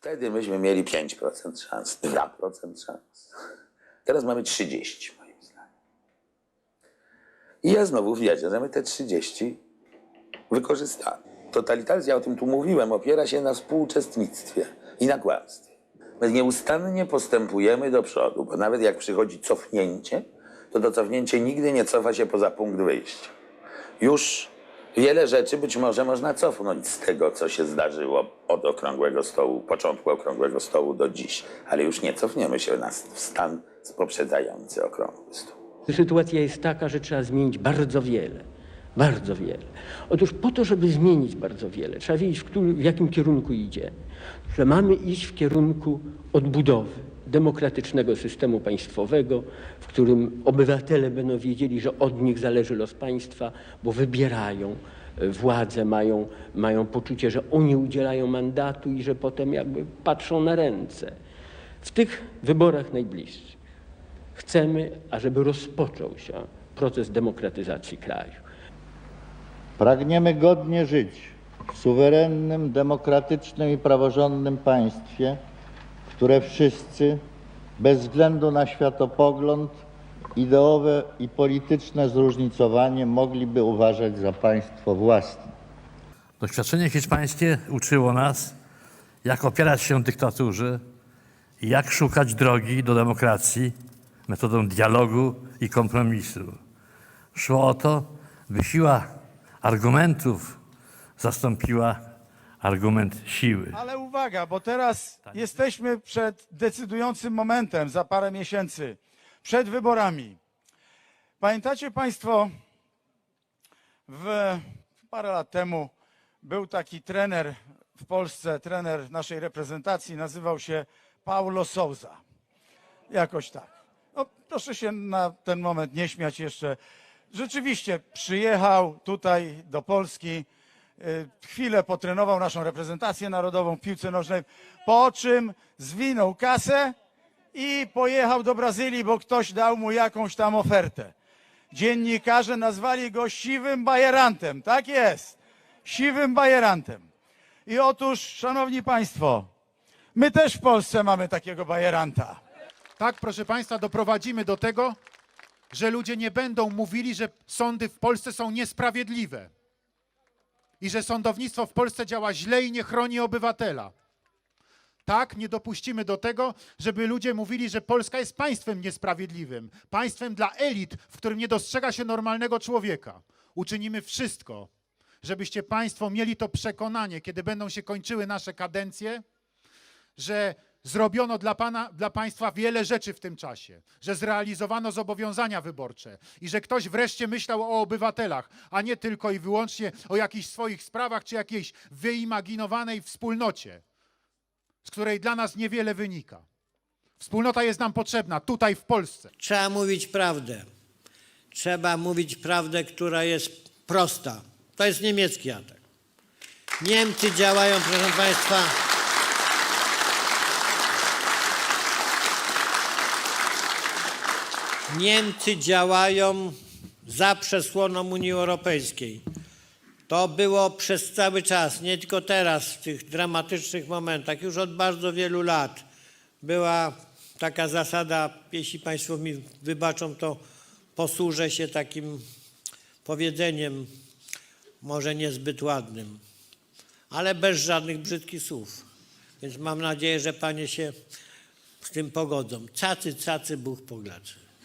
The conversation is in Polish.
Wtedy myśmy mieli 5% szans, 2% szans. Teraz mamy 30, moim zdaniem. I ja znowu my te 30 wykorzystamy. Totalitaryzm, ja o tym tu mówiłem, opiera się na współuczestnictwie i na kłamstwie. My nieustannie postępujemy do przodu, bo nawet jak przychodzi cofnięcie, to to cofnięcie nigdy nie cofa się poza punkt wyjścia. Już wiele rzeczy być może można cofnąć z tego, co się zdarzyło od okrągłego stołu, początku okrągłego stołu do dziś, ale już nie cofniemy się na stan poprzedzający okrągły stół. Sytuacja jest taka, że trzeba zmienić bardzo wiele. Bardzo wiele. Otóż po to, żeby zmienić bardzo wiele, trzeba wiedzieć, w, w jakim kierunku idzie. Że mamy iść w kierunku odbudowy demokratycznego systemu państwowego, w którym obywatele będą wiedzieli, że od nich zależy los państwa, bo wybierają e, władzę, mają, mają poczucie, że oni udzielają mandatu i że potem jakby patrzą na ręce. W tych wyborach najbliższych Chcemy, ażeby rozpoczął się proces demokratyzacji kraju. Pragniemy godnie żyć w suwerennym, demokratycznym i praworządnym państwie, które wszyscy, bez względu na światopogląd, ideowe i polityczne zróżnicowanie, mogliby uważać za państwo własne. Doświadczenie hiszpańskie uczyło nas, jak opierać się dyktaturze i jak szukać drogi do demokracji metodą dialogu i kompromisu. Szło o to, by siła argumentów zastąpiła argument siły. Ale uwaga, bo teraz jesteśmy przed decydującym momentem za parę miesięcy, przed wyborami. Pamiętacie Państwo, w parę lat temu był taki trener w Polsce, trener naszej reprezentacji, nazywał się Paulo Souza. Jakoś tak. No, proszę się na ten moment nie śmiać jeszcze. Rzeczywiście przyjechał tutaj do Polski, y, chwilę potrenował naszą reprezentację narodową w piłce nożnej, po czym zwinął kasę i pojechał do Brazylii, bo ktoś dał mu jakąś tam ofertę. Dziennikarze nazwali go siwym bajerantem. Tak jest. Siwym bajerantem. I otóż, szanowni państwo, my też w Polsce mamy takiego bajeranta. Tak, proszę Państwa, doprowadzimy do tego, że ludzie nie będą mówili, że sądy w Polsce są niesprawiedliwe i że sądownictwo w Polsce działa źle i nie chroni obywatela. Tak, nie dopuścimy do tego, żeby ludzie mówili, że Polska jest państwem niesprawiedliwym, państwem dla elit, w którym nie dostrzega się normalnego człowieka. Uczynimy wszystko, żebyście Państwo mieli to przekonanie, kiedy będą się kończyły nasze kadencje, że zrobiono dla, pana, dla państwa wiele rzeczy w tym czasie, że zrealizowano zobowiązania wyborcze i że ktoś wreszcie myślał o obywatelach, a nie tylko i wyłącznie o jakichś swoich sprawach czy jakiejś wyimaginowanej wspólnocie, z której dla nas niewiele wynika. Wspólnota jest nam potrzebna tutaj w Polsce. Trzeba mówić prawdę. Trzeba mówić prawdę, która jest prosta. To jest niemiecki atak. Niemcy działają, proszę Państwa. Niemcy działają za przesłoną Unii Europejskiej. To było przez cały czas, nie tylko teraz, w tych dramatycznych momentach, już od bardzo wielu lat. Była taka zasada, jeśli Państwo mi wybaczą, to posłużę się takim powiedzeniem, może niezbyt ładnym, ale bez żadnych brzydkich słów. Więc mam nadzieję, że Panie się z tym pogodzą. Cacy, cacy, Bóg poglaczy.